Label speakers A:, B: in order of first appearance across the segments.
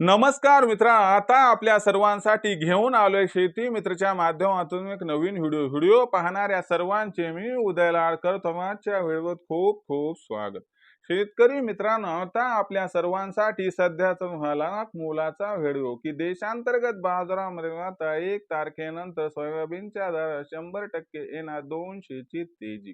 A: नमस्कार मित्रा आता आपल्या सर्वांसाठी घेऊन आलोय शेती मित्रच्या माध्यमातून एक नवीन व्हिडिओ. व्हिडिओ पाहणाऱ्या सर्वांचे मी उदय लाडकर तुम्हाच्या व्हिडिओत खूप खूप स्वागत. शेतकरी मित्रांनो आता आपल्या सर्वांसाठी सध्याचा झाला मोलाचा व्हिडिओ की देशांतर्गत बाजारामध्ये आता एक तारखेनंतर सोयाबीनच्या दरात शंभर टक्के येणार दोनशेची तेजी.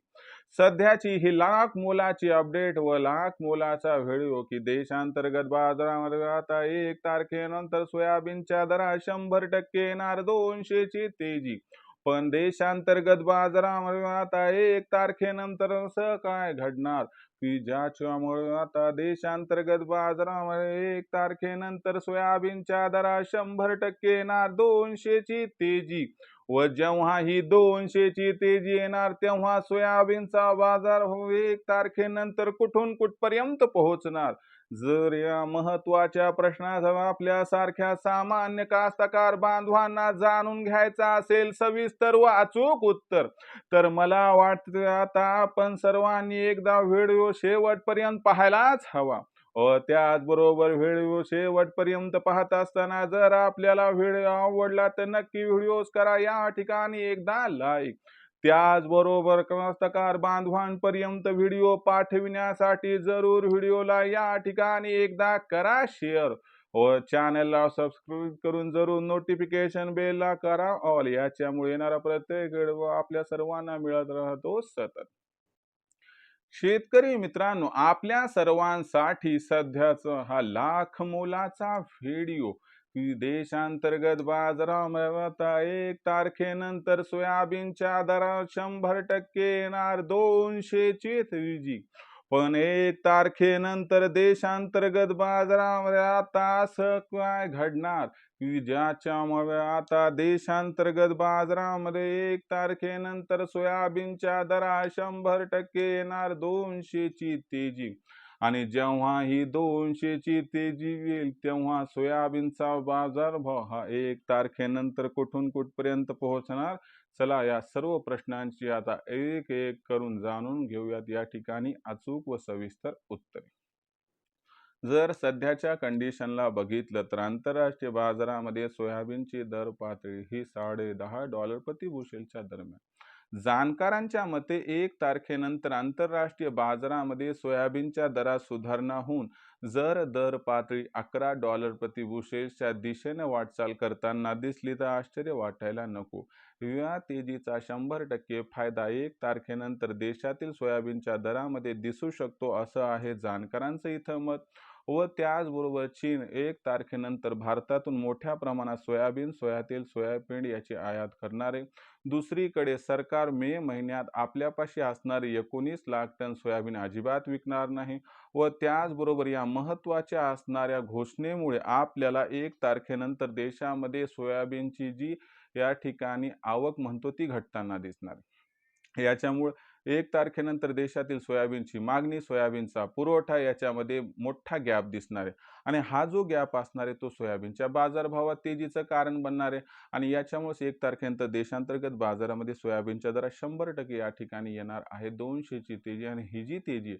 A: सध्याची ही लाख मोलाची अपडेट व लाख मोलाचा व्हिडिओ की देशांतर्गत बाजारामध्ये आता एक तारखेनंतर सोयाबीनच्या दरात शंभर टक्के येणार दोनशेची तेजी. पण देशांतर्गत बाजारामध्ये आता एक तारखेनंतर असं काय घडणार? की ज्याच्यामुळे आता देशांतर्गत बाजारामध्ये एक तारखेनंतर सोयाबीनच्या दरात शंभर टक्के येणार दोनशेची तेजी. व जेव्हा ही दोनशेची तेजी येणार तेव्हा सोयाबीनचा बाजार हो एक तारखेनंतर कुठून कुठपर्यंत पोहोचणार? जर या महत्त्वाच्या प्रश्नाचा आपल्या सारख्या सामान्य कास्तकार बांधवांना जाणून घ्यायचा असेल सविस्तर व अचूक उत्तर तर मला वाटतं आता आपण सर्वांनी एकदा व्हिडिओ शेवटपर्यंत पाहायलाच हवा. व त्याचबरोबर व्हिडिओ शेवटपर्यंत पाहत असताना जर आपल्याला व्हिडिओ आवडला तर नक्की व्हिडिओज करा. या ठिकाणी एकदा लाईक त्याचबरोबर कास्तकार बांधवांपर्यंत व्हिडिओ पाठविण्यासाठी जरूर व्हिडिओला या ठिकाणी एकदा करा शेअर व चॅनलला सबस्क्राईब करून जरूर नोटिफिकेशन बेलला करा ऑल याच्यामुळे येणारा प्रत्येक व्हिडिओ आपल्या सर्वांना मिळत राहतो सतत. शेतकरी मित्रांनो आपल्या सर्वांसाठी सध्याचा हा लाख मोलाचा व्हिडिओ देशांतर्गत बाजारामध्ये एक तारखेनंतर सोयाबीनच्या दरात शंभर टक्के येणार दोनशेची चेतवीजी पण एक तारखेनंतर देशांतर्गत बाजारामध्ये आता असं काय घडणार? की ज्याच्यामुळे आता देशांतर्गत बाजारामध्ये एक तारखेनंतर सोयाबीनच्या दरा शंभर टक्के येणार दोनशेची तेजी. आणि जेव्हा ही दोनशेची तेजी येईल तेव्हा सोयाबीनचा बाजारभाव हा एक तारखेनंतर कुठून कुठपर्यंत पोहोचणार? चला या सर्व प्रश्नांची आता एक एक करून जाणून घेऊयात. या ठिकाणी अचूक व सविस्तर उत्तरे. जर सध्याच्या कंडिशनला बघितलं तर आंतरराष्ट्रीय बाजारामध्ये सोयाबीनची दर पातळी ही साडे दहा डॉलर प्रति बुशेलच्या दरम्यान. जाणकारांच्या मते एक तारखेनंतर आंतरराष्ट्रीय बाजारामध्ये सोयाबीनच्या दरात सुधारणा होऊन जर दर पातळी अकरा डॉलर प्रतिबुशेषच्या दिशेने वाटचाल करताना दिसली तर आश्चर्य वाटायला नको. या तेजीचा शंभर टक्के फायदा एक तारखेनंतर देशातील सोयाबीनच्या दरामध्ये दिसू शकतो असं आहे जाणकारांचं इथं मत. व त्याचबरोबर चीन एक तारखेनंतर भारतातून मोठ्या प्रमाणात सोयाबीन सोयातेल सोयाबीन याची आयात करणार. आहे दुसरीकडे सरकार मे महिन्यात आपल्यापाशी असणारे एकोणीस लाख टन सोयाबीन अजिबात विकणार नाही व त्याचबरोबर या महत्त्वाच्या असणाऱ्या घोषणेमुळे आपल्याला एक तारखेनंतर देशामध्ये सोयाबीनची जी या ठिकाणी आवक म्हणतो ती घटताना दिसणार. याच्यामुळे एक तारखेनंतर देशातील सोयाबीनची मागणी सोयाबीनचा पुरवठा याच्यामध्ये मोठा गॅप दिसणार आहे. आणि हा जो गॅप असणार आहे तो सोयाबीनच्या बाजारभावात तेजीचं कारण बनणार आहे. आणि याच्यामुळेच एक तारखेनंतर देशांतर्गत बाजारामध्ये सोयाबीनच्या दरात शंभर टक्के या ठिकाणी येणार आहे. दोनशेची तेजी आणि ही जी तेजी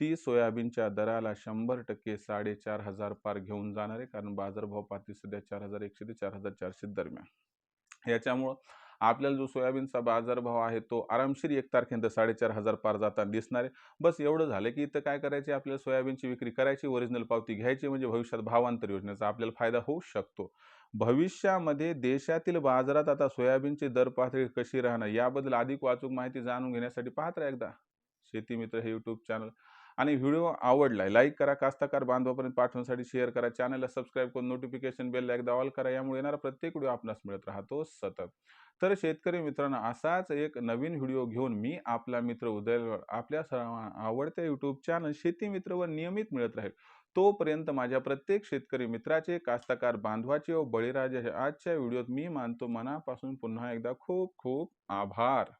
A: ती सोयाबीनच्या दराला शंभर टक्के साडेचार हजार पार घेऊन जाणार आहे. कारण बाजारभाव पाहते सध्या चार हजार एकशे ते चार हजार चारशे दरम्यान. याच्यामुळं आपल्याला जो सोयाबीनचा बाजारभाव आहे तो आरामशीर एक तारखेनंतर साडेचार हजार पार जाताना दिसणार आहे. बस एवढं झालं की इथं काय करायचे आपल्याला सोयाबीनची विक्री करायची ओरिजिनल पावती घ्यायची म्हणजे भविष्यात भावांतर योजनेचा आपल्याला फायदा होऊ शकतो. भविष्यामध्ये देशातील बाजारात आता सोयाबीनची दर पातळी कशी राहणार? याबद्दल अधिक वाचूक माहिती जाणून घेण्यासाठी पाहत राहा एकदा. शेती मित्र हे यूट्यूब चॅनल आणि व्हिडिओ आवडलाय लाईक करा कास्ताकार बांधवापर्यंत पाठवण्यासाठी शेअर करा चॅनलला सबस्क्राईब करून नोटिफिकेशन बेलला एकदा ऑल करा यामुळे येणारा प्रत्येक व्हिडिओ आपणास मिळत राहतो सतत. तर शेतकरी मित्रांनो असाच एक नवीन व्हिडिओ घेऊन मी आपला मित्र उदय आपल्या सर्व आवडत्या यूट्यूब चॅनल शेती मित्रवर नियमित मिळत राहील. तोपर्यंत माझ्या प्रत्येक शेतकरी मित्राचे कास्तकार बांधवाचे व बळीराजाचे आजच्या व्हिडिओत मी मानतो मनापासून पुन्हा एकदा खूप खूप आभार.